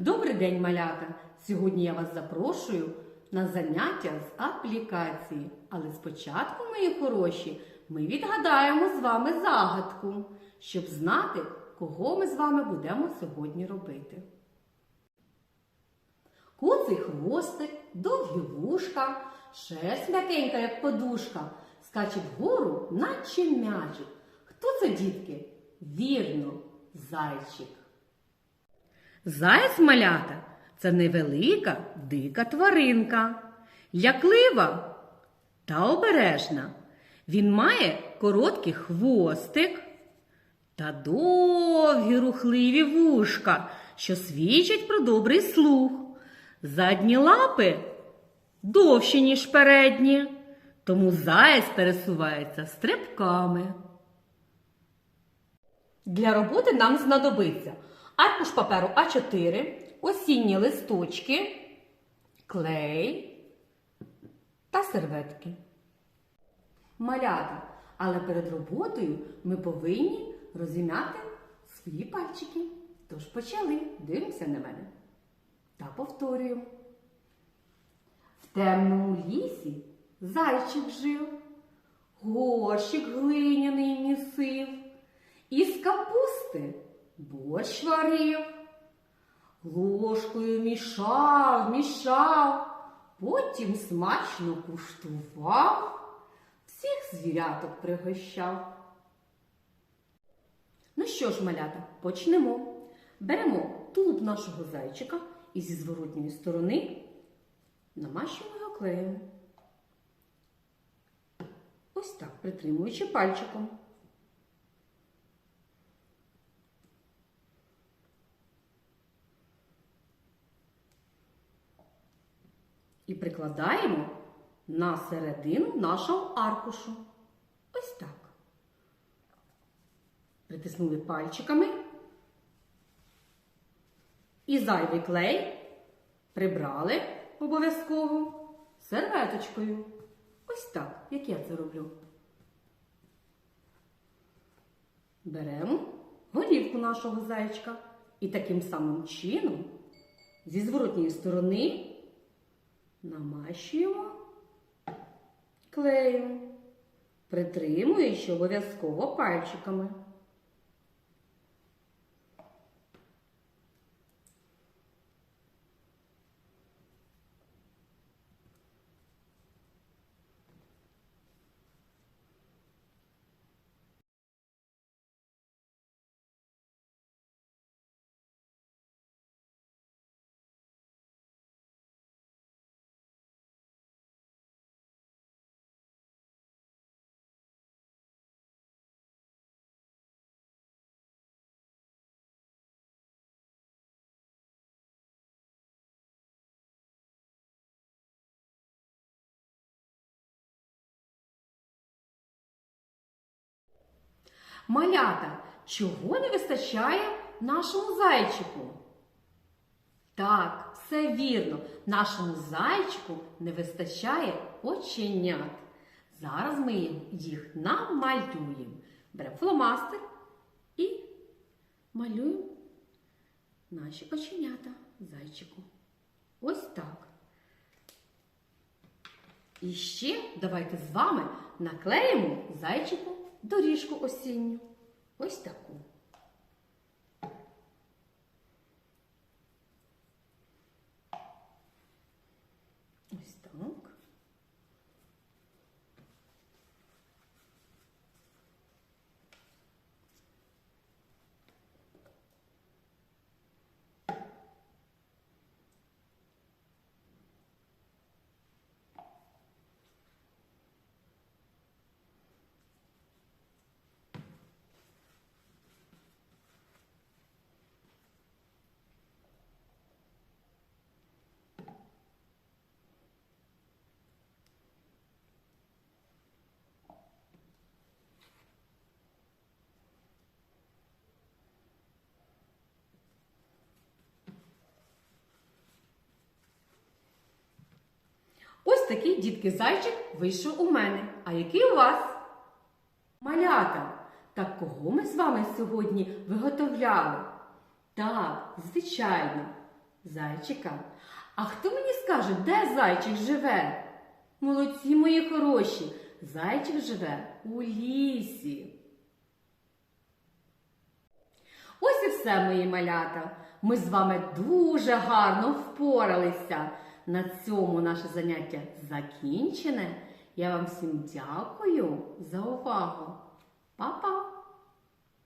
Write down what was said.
Добрий день, малята! Сьогодні я вас запрошую на заняття з аплікації. Але спочатку, мої хороші, ми відгадаємо з вами загадку, щоб знати, кого ми з вами будемо сьогодні робити. Куций хвостик, довгі вушка, шерсть м'якенька, як подушка, скаче вгору, наче м'ячик. Хто це, дітки? Вірно, зайчик. Заєць малята це невелика дика тваринка, ляклива та обережна. Він має короткий хвостик та довгі рухливі вушка, що свідчать про добрий слух. Задні лапи довші, ніж передні, тому заєць пересувається стрибками. Для роботи нам знадобиться аркуш паперу А4, осінні листочки, клей та серветки. Малята, але перед роботою ми повинні розім'яти свої пальчики. Тож почали. Дивимося на мене. Та повторюємо. В темному лісі зайчик жив, горщик глиняний місив, із капусти борщ варив, ложкою мішав, мішав, потім смачно куштував, всіх звіряток пригощав. Ну що ж, малята, почнемо. Беремо тулуб нашого зайчика і зі зворотньої сторони намащуємо його клеєм. Ось так, притримуючи пальчиком. І прикладаємо на середину нашого аркушу. Ось так. Притиснули пальчиками. І зайвий клей прибрали обов'язково серветочкою. Ось так, як я це роблю. Беремо голівку нашого зайчика і таким самим чином зі зворотньої сторони намащуємо клеєм, притримуючи обов'язково пальчиками. Малята, чого не вистачає нашому зайчику? Так, все вірно, нашому зайчику не вистачає оченят. Зараз ми їх намалюємо. Беремо фломастер і малюємо наші оченята зайчику. Ось так. І ще давайте з вами наклеїмо зайчику доріжку осінню. Ось таку. Ось так. Ось такий дітки зайчик вийшов у мене. А який у вас? Малята. Так кого ми з вами сьогодні виготовляли? Так, звичайно, Зайчика. А хто мені скаже, де зайчик живе? Молодці мої хороші. Зайчик живе у лісі. Ось і все, мої малята. Ми з вами дуже гарно впоралися. На цьому наше заняття закінчене. Я вам всім дякую за увагу. Па-па!